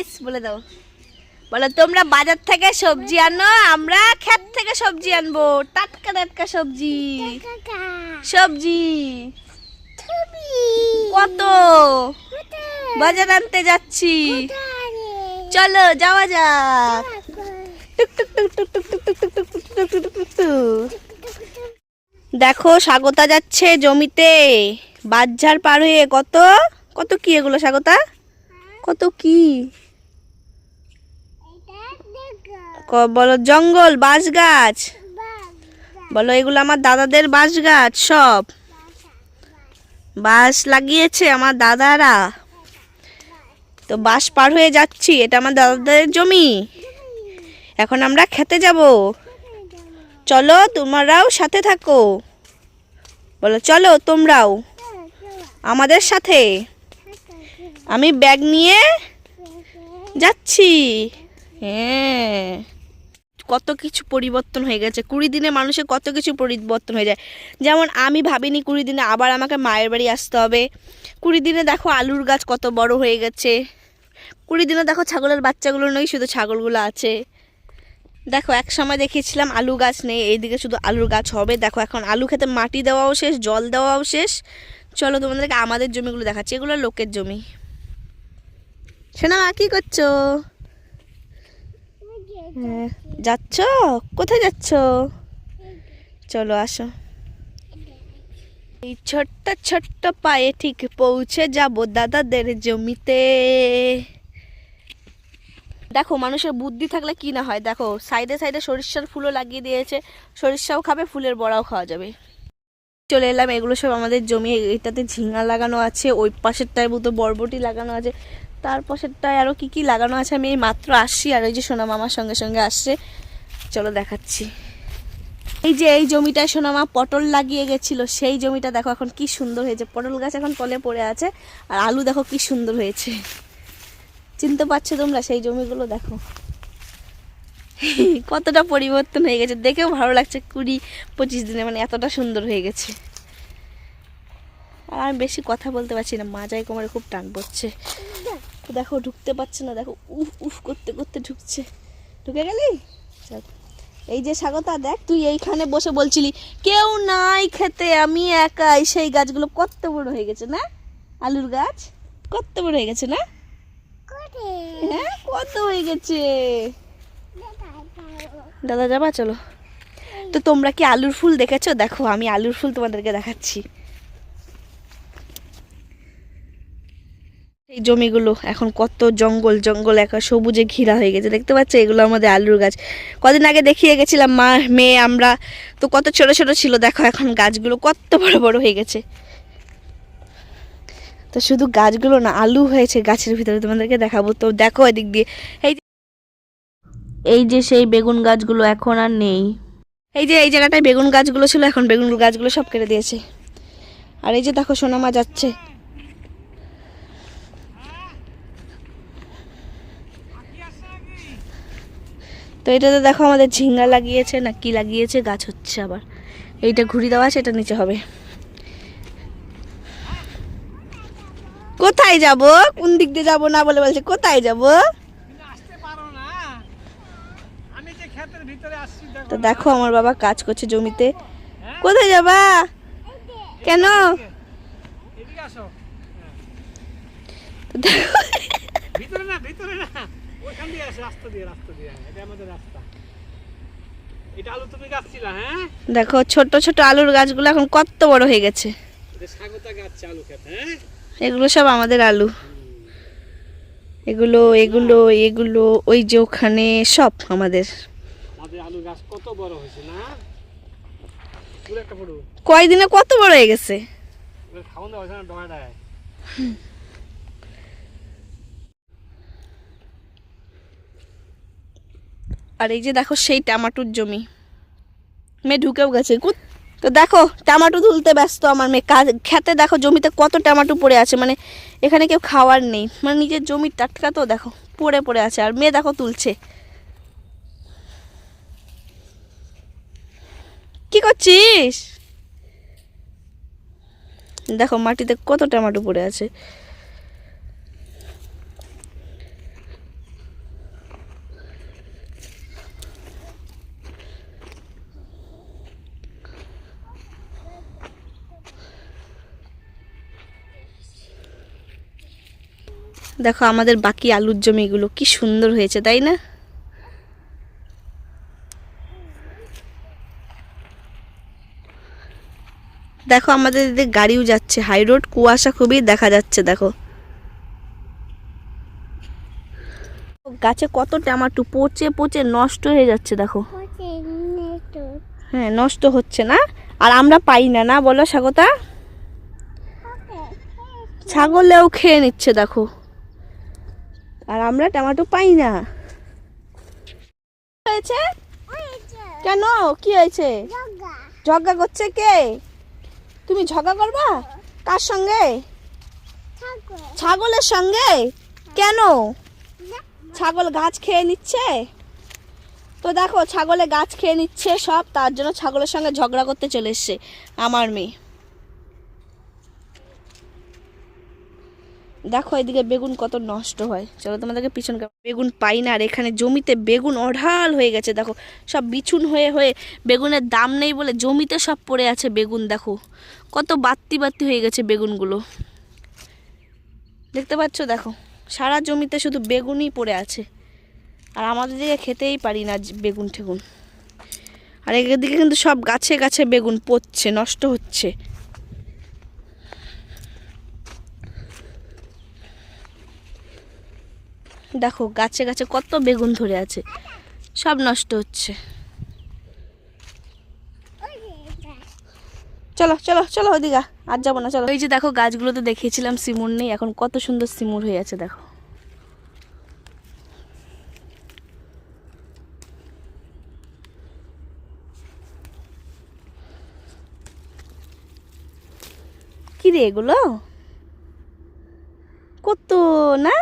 Guys বলে দাও বলো তোমরা বাজার থেকে সবজি আনো আমরা ক্ষেত থেকে সবজি আনব টাটকা টাটকা সবজি সবজি কত বাজার আনতে যাচ্ছি চলো যাওয়া যাক দেখো স্বাগতা যাচ্ছে জমিতে বাজার পার হয়ে কত কত কি এগুলো স্বাগতা কত কি বলো জঙ্গল বাঁশ গাছ বলো এগুলো আমার দাদাদের বাঁশ গাছ সব। বাঁশ লাগিয়েছে আমার দাদারা। তো বাঁশ পার হয়ে যাচ্ছি এটা আমার দাদাদের জমি। এখন আমরা খেতে যাব। চলো তোমরাও সাথে থাকো। বলো চলো তোমরাও। আমাদের সাথে। আমি ব্যাগ নিয়ে যাচ্ছি। হ্যাঁ। কত কিছু পরিবর্তন হয়ে গেছে। কুড়ি দিনে মানুষের কত কিছু পরিবর্তন হয়ে যায়। যেমন আমি ভাবিনি কুড়ি দিনে আবার আমাকে মায়ের বাড়ি আসতে হবে। কুড়ি দিনে দেখো আলুর গাছ কত বড় হয়ে গেছে। কুড়ি দিনে দেখো ছাগলের বাচ্চাগুলো নেই, শুধু ছাগলগুলো আছে। দেখো এক সময় দেখেছিলাম আলু গাছ নেই, এইদিকে শুধু আলুর গাছ হবে। দেখো এখন আলু খেতে মাটি দেওয়াও শেষ, জল দেওয়াও শেষ। চলো তোমাদেরকে আমাদের জমিগুলো দেখাচ্ছি, এগুলো লোকের জমি। শোনা মা, কি করছ? হ্যাঁ, যাচ্ছ? কোথায় যাচ্ছ? চলো আসো। এই ছোট্ট ছোট্ট পায়ে ঠিক পৌঁছে যাব দাদাদের জমিতে। দেখো মানুষের বুদ্ধি থাকলে কি না হয়। দেখো সাইডে সাইডে সরিষার ফুলও লাগিয়ে দিয়েছে। সরিষাও খাবে ফুলের বড়াও খাওয়া যাবে। চলে এলাম এগুলো সব আমাদের জমি। এটাতে ঝিঙা লাগানো আছে ওই পাশেরটায় মতো বরবটি লাগানো আছে। তার পাশেরটায় আরও কি কি লাগানো আছে আমি এই মাত্র আসছি, আর ওই যে সোনা মামার সঙ্গে সঙ্গে আসছে। চলো দেখাচ্ছি। এই যে এই জমিটায় সোনামা পটল লাগিয়ে গেছিল, সেই জমিটা দেখো এখন কি সুন্দর হয়েছে। পটল গাছ এখন তলে পড়ে আছে, আর আলু দেখো কি সুন্দর হয়েছে। চিনতে পারছ তোমরা সেই জমিগুলো? দেখো। কতটা পরিবর্তন হয়ে গেছে। দেখেও ভালো লাগছে কুড়ি পঁচিশ দিনে মানে এতটা সুন্দর হয়ে গেছে। আর আমি বেশি কথা বলতে পারছি না মাজায় কোমরে খুব টান পড়ছে। দেখো ঢুকতে পারছে না দেখো উফ উফ করতে করতে ঢুকছে। ঢুকে গেলি? চল এই যে স্বাগতা দেখ তুই এইখানে বসে বলছিলি কেউ নাই খেতে আমি একাই। সেই গাছগুলো কত বড় হয়ে গেছে না? আলুর গাছ কত বড় হয়ে গেছে না? হ্যাঁ কত হয়ে গেছে? দাদা যাবা চলো। তো তোমরা কি আলুর ফুল দেখেছ? দেখো আমি আলুর ফুল তোমাদেরকে দেখাচ্ছি। এই জমিগুলো এখন কত জঙ্গল জঙ্গল একা সবুজে ঘিরা হয়ে গেছে। দেখতে পাচ্ছ, এগুলো আমাদের আলুর গাছ। কদিন আগে দেখিয়ে গেছিলাম মা, মেয়ে, আমরা। তো কত ছোট ছোট ছিল, দেখো এখন গাছগুলো কত বড় বড় হয়ে গেছে। তো শুধু গাছগুলো না, আলু হয়েছে গাছের ভিতরে, তোমাদেরকে দেখাবো। তো দেখো এদিক দিয়ে। এই যে- এই যে সেই বেগুন গাছগুলো এখন আর নেই। এই যে, এই জায়গাটায় বেগুন গাছগুলো ছিল, এখন বেগুন গাছগুলো সব কেটে দিয়েছে। আর এই যে দেখো, সোনামা যাচ্ছে তো এটাতে দেখো আমাদের ঝিঙ্গা লাগিয়েছে না কি লাগিয়েছে, গাছ হচ্ছে আবার। এইটা ঘুরি দেওয়া আছে, এটা নিচে হবে। কোথায় যাব? কোন দিক দিয়ে যাব না বলে বলছে, কোথায় যাব? তো দেখো আমার বাবা কাজ করছে জমিতে? কোথায় যাবা? কেন? দেখো না, ভিতরে না। ওইখান দিয়ে রাস্তা দিয়ে, রাস্তা দেখো ছোট ছোট আলুর গাছগুলো এখন কত বড় হয়ে গেছে। এগুলো সব আমাদের আলু। এগুলো এগুলো এগুলো ওই যে ওখানে সব আমাদের। কয়দিনে কত বড় হয়ে গেছে? খাওয়া দাওয়া আর এই যে দেখো সেই টমাটোর জমি। মেয়ে ঢুকেও গেছে। তো দেখো, টমাটো তুলতে ব্যস্ত আমার মেয়ে। কাজ, খেতে দেখো জমিতে কত টমাটো পড়ে আছে। মানে এখানে কেউ খাওয়ার নেই। মানে নিজের জমি টাটকা তো দেখো, পড়ে পড়ে আছে। আর মেয়ে দেখো তুলছে। কি করছিস? দেখো মাটিতে কত টমেটো পড়ে আছে। দেখো আমাদের বাকি আলুর জমিগুলো কি সুন্দর হয়েছে তাই না? দেখো আমাদের এদিকে গাড়িও যাচ্ছে হাই রোড কুয়াশা খুবই দেখা যাচ্ছে দেখো। গাছে কত টমাটো পচে পচে নষ্ট হয়ে যাচ্ছে দেখো। হ্যাঁ নষ্ট হচ্ছে না? আর আমরা পাই না না বলো স্বাগতা? ছাগলেও খেয়ে নিচ্ছে দেখো। আর আমরা টমেটো পাই না। হয়েছে? কেন? কি হয়েছে? ঝগড়া করছে কে? তুমি ঝগড়া করবা? কার সঙ্গে? ছাগলের সঙ্গে? কেন? ছাগল গাছ খেয়ে নিচ্ছে? তো দেখো, ছাগলে গাছ খেয়ে নিচ্ছে সব, তার জন্য ছাগলের সঙ্গে ঝগড়া করতে চলে এসছে আমার মেয়ে। দেখো এদিকে বেগুন কত নষ্ট হয়। চলো তোমাদেরকে পিছন বেগুন পাই না, আর এখানে জমিতে বেগুন অঢাল হয়ে গেছে, দেখো। সব বিছুন হয়ে হয়ে বেগুনের দাম নেই বলে জমিতে সব পড়ে আছে বেগুন, দেখো। কত বাত্তি বাত্তি হয়ে গেছে বেগুনগুলো। দেখতে পাচ্ছ, দেখো, সারা জমিতে শুধু বেগুনই পড়ে আছে। আর আমাদের দিকে খেতেই পারি না বেগুন ঠেগুন। আর এদিকে কিন্তু সব গাছে গাছে বেগুন পচছে নষ্ট হচ্ছে। দেখো গাছে গাছে কত বেগুন ধরে আছে। সব নষ্ট হচ্ছে। চলো চলো চলো ওদিকে, আর যাব না, চলো। এই যে দেখো গাছগুলোতে দেখিয়েছিলাম সিমুর নেই, এখন কত সুন্দর সিমুর হয়ে আছে, দেখো। কি রে এগুলো? কত, না?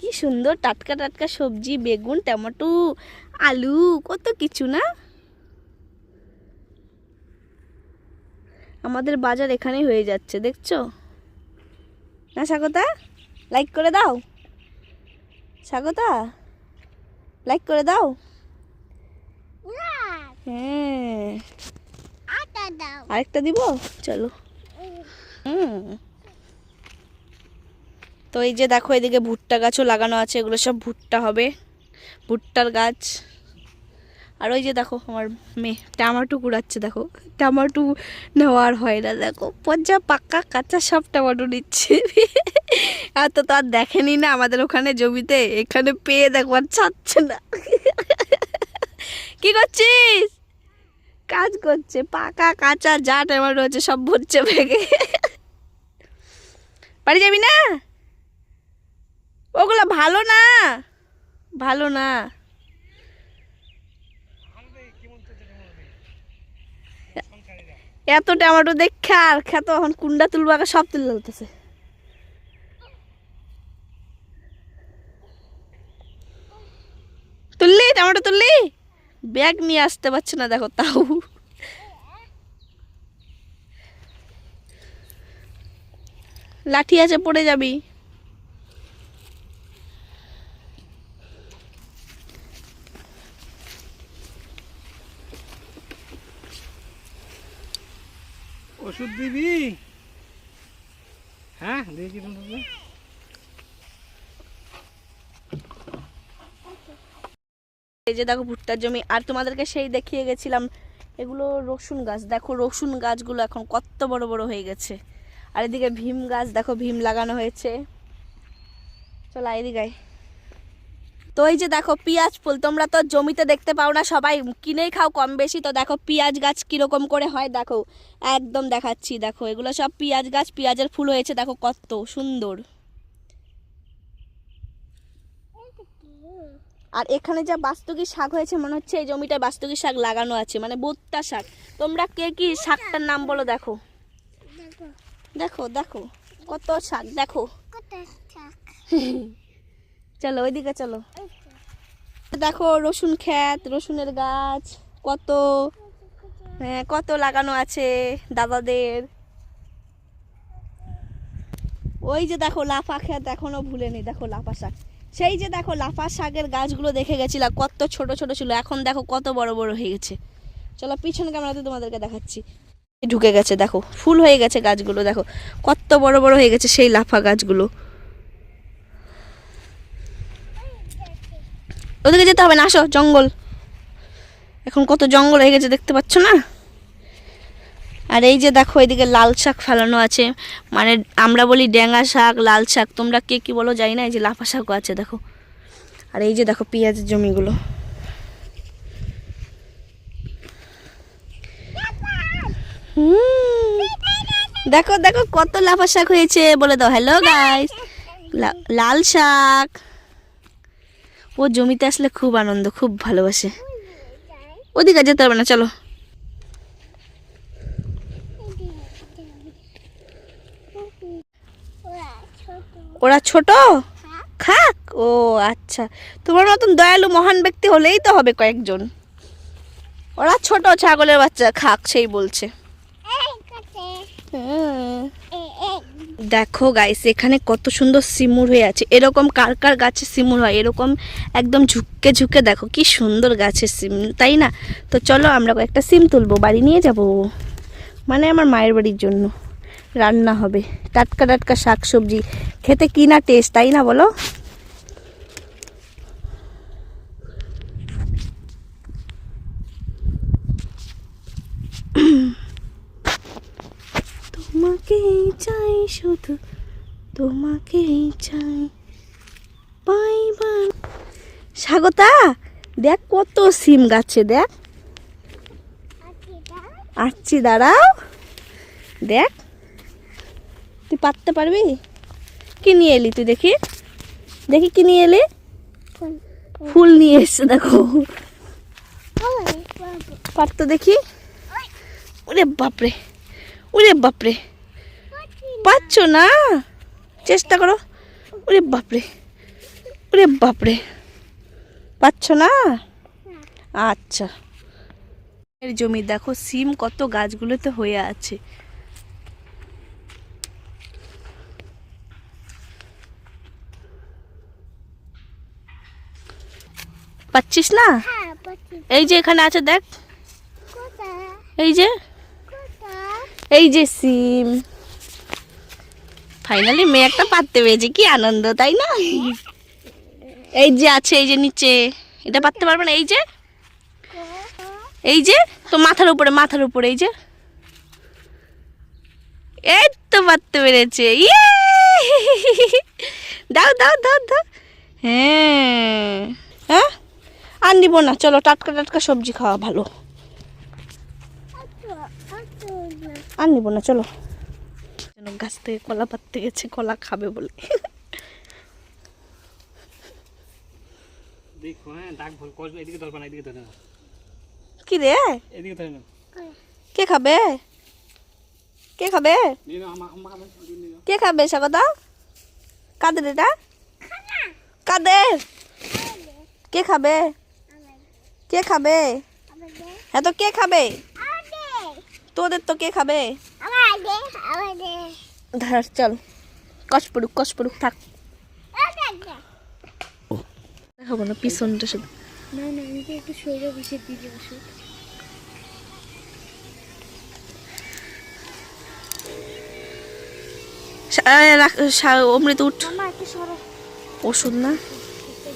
কি সুন্দর টাটকা টাটকা সবজি বেগুন টমেটো আলু কত কিছু না? আমাদের বাজার এখানেই হয়ে যাচ্ছে দেখছ? না স্বাগতা? লাইক করে দাও। স্বাগতা? লাইক করে দাও। হ্যাঁ। আরেকটা দিব? চলো। হুম। তো এই যে দেখো, এদিকে ভুট্টা গাছও লাগানো আছে, এগুলো সব ভুট্টা হবে, ভুট্টার গাছ। আর ওই যে দেখো, আমার মেয়ে টামাটো কুড়াচ্ছে, দেখো। টামাটো নেওয়ার হয় না, দেখো। পচা, পাকা, কাঁচা সব টমাটো নিচ্ছে। আর তো তার দেখেনি না আমাদের ওখানে জমিতে, এখানে পেয়ে দেখো, আর ছাড়ছে না। কি করছিস? কাজ করছে, পাকা, কাঁচা, যা টমেটো আছে সব ভরছে ভেঙে বাড়ি যাবি না? ওগুলো ভালো না। ভালো না। এত টমেটো দেখে আর খেত, এখন কুন্ডা তুলবো সব তুলে ফেলতেছে। তুললি, টমেটো তুললি? ব্যাগ নিয়ে আসতে পারছে না, দেখো তাও। লাঠি আছে, পড়ে যাবি ওষুধ দিবি হ্যাঁ দেখি তোমাকে এই যে দেখো ভুট্টার জমি, আর তোমাদেরকে সেই দেখিয়ে গেছিলাম, এগুলো রসুন গাছ। দেখো রসুন গাছগুলো এখন কত বড় বড় হয়ে গেছে। আর এদিকে ভীম গাছ, দেখো ভীম লাগানো হয়েছে। চলো এদিকে আয়। তো এই যে দেখো পেঁয়াজ ফুল, তোমরা তো জমিতে দেখতে পাও না, সবাই কিনেই খাও কম বেশি। তো দেখো পেঁয়াজ গাছ কীরকম করে হয়, দেখো। একদম দেখাচ্ছি, দেখো। এগুলো সব পেঁয়াজ গাছ, পেঁয়াজের ফুল হয়েছে, দেখো কত সুন্দর। আর এখানে যা বাস্তুকি শাক হয়েছে মনে হচ্ছে এই জমিটায় বাস্তুকি শাক লাগানো আছে মানে বোত্তা শাক। তোমরা কে কি শাকটার নাম বলো দেখো। দেখো। দেখো কত শাক দেখো। চলো ওইদিকে চলো। দেখো রসুন ক্ষেত রসুনের গাছ কত। হ্যাঁ কত লাগানো আছে দাদাদের। ওই যে দেখো লাফা ক্ষেত এখনও ভুলেনি। দেখো লাফা শাক। সেই যে দেখো লাফা শাকের গাছগুলো দেখে গেছিলাম কত ছোট ছোট ছিল, এখন দেখো কত বড় বড় হয়ে গেছে। চলো পিছন ক্যামেরাতে তোমাদেরকে দেখাচ্ছি। ঢুকে গেছে, দেখো, ফুল হয়ে গেছে গাছগুলো, দেখো, কত বড় বড় হয়ে গেছে সেই লাফা গাছগুলো। ওদিকে যেতে হবে না, আসো, জঙ্গল। এখন কত জঙ্গল হয়ে গেছে, দেখতে পাচ্ছ না? আর এই যে দেখো, এদিকে লাল শাক ফেলানো আছে। মানে আমরা বলি ড্যাঙ্গা শাক, লাল শাক। তোমরা কে কি বলো জানি না, এই যে লাফা শাকও আছে, দেখো। আর এই যে দেখো পেঁয়াজের জমিগুলো। দেখো দেখো কত লাফা শাক হয়েছে, বলে দাও। হ্যালো গাইস লাল শাক। ও জমিতে আসলে খুব আনন্দ, খুব ভালোবাসে। ওদিকে যেতে হবে না, চলো। ওরা ছোট? খাক। ও আচ্ছা। তোমার মতন দয়ালু মহান ব্যক্তি হলেই তো হবে কয়েকজন। ওরা ছোট ছাগলের বাচ্চা খাক সেই বলছে। দেখো গাইস এখানে কত সুন্দর সিমুর হয়ে আছে। এরকম কার কার গাছে সিমুর হয়? এরকম একদম ঝুঁকে ঝুঁকে দেখো কি সুন্দর গাছের সিম তাই না? তো চলো আমরা কয়েকটা সিম তুলবো বাড়ি নিয়ে যাব। মানে আমার মায়ের বাড়ির জন্য। রান্না হবে। টাটকা টাটকা শাক সবজি খেতে কি না টেস্ট তাই না বলো? তোমাকেই চাই শুধু তোমাকেই চাই। পাইবার স্বাগতা দেখ কত সিম গাছে দেখ। আসছি দাঁড়াও। দেখ। তুই পারতে পারবি? কি নিয়ে এলি তুই দেখি? দেখি কি নিয়ে এলি? ফুল। নিয়ে এসছে দেখো। পারতো দেখি। ওরে বাপরে ওরে বাপরে। পাচ্ছ না? চেষ্টা করো। ওরে বাপরে ওরে বাপরে। পাচ্ছ না? আচ্ছা। এর জমি দেখো সিম কত গাছগুলোতে হয়ে আছে। পাচ্ছিস না? এই যে এখানে আছে দেখ। এই যে। এই যে সিম। ফাইনালি মেয়ে একটা পাততে পেরেছে কি আনন্দ তাই না? এই যে আছে এই যে নিচে। এটা পাততে পারবে না এই যে। এই যে তো মাথার উপরে মাথার উপরে এই যে। এই তো পাততে পেরেছে ইয়ে! দাও দাও দাও দাও। হ্যাঁ। হ্যাঁ? আর নিব না চলো টাটকা টাটকা সবজি খাওয়া ভালো। আর নিব না চলো। গাছ থেকে কলা পাততে গেছে কলা খাবে বলে। দেখো হ্যাঁ কি রে? এদিকে ধরে না কে খাবে? কে খাবে। কে খাবে স্বাগতা? কাদের এটা? কাদের? কে খাবে? কে খাবে? হ্যাঁ তো কে খাবে? তোদের তো কে খাবে? ধার চল। কষ পড়ুক কষ পড়ুক থাক। দেখাবো না পিছনটা শুধু। না না আমি তো একটু শরীরে বসে দিদি সা- অমৃত উঠ। ওষুধ না?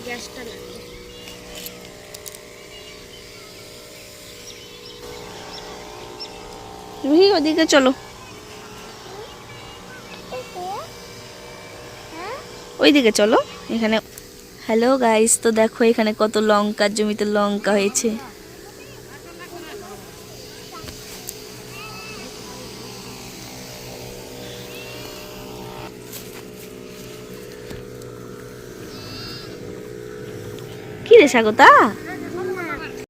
গ্যাসটা রুহি, ওদিকে চলো। ওইদিকে চলো, এখানে হ্যালো গাইস তো দেখো এখানে কত লঙ্কার জমিতে লঙ্কা হয়েছে। কি রে স্বাগতা